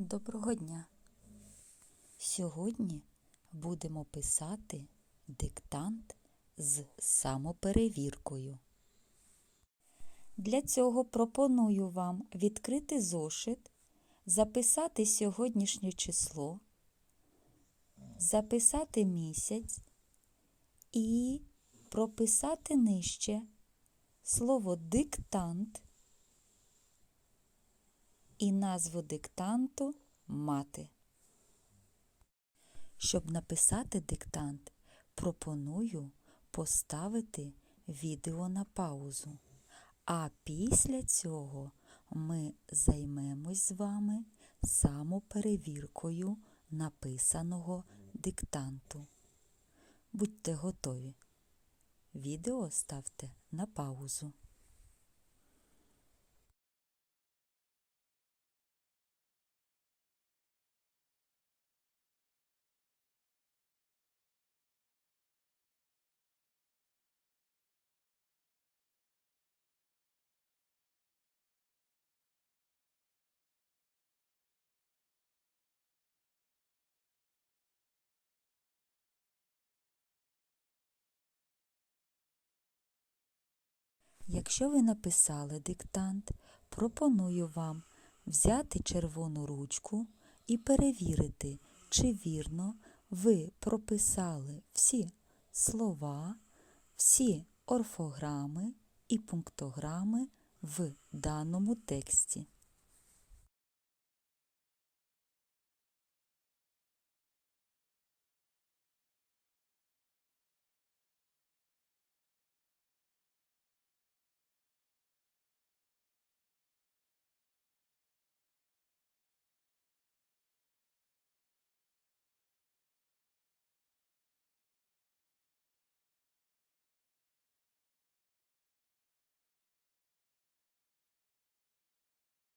Доброго дня! Сьогодні будемо писати диктант з самоперевіркою. Для цього пропоную вам відкрити зошит, записати сьогоднішнє число, записати місяць і прописати нижче слово диктант і назву диктанту мати. Щоб написати диктант, пропоную поставити відео на паузу. А після цього ми займемось з вами самоперевіркою написаного диктанту. Будьте готові. Відео ставте на паузу. Якщо ви написали диктант, пропоную вам взяти червону ручку і перевірити, чи вірно ви прописали всі слова, всі орфограми і пунктограми в даному тексті.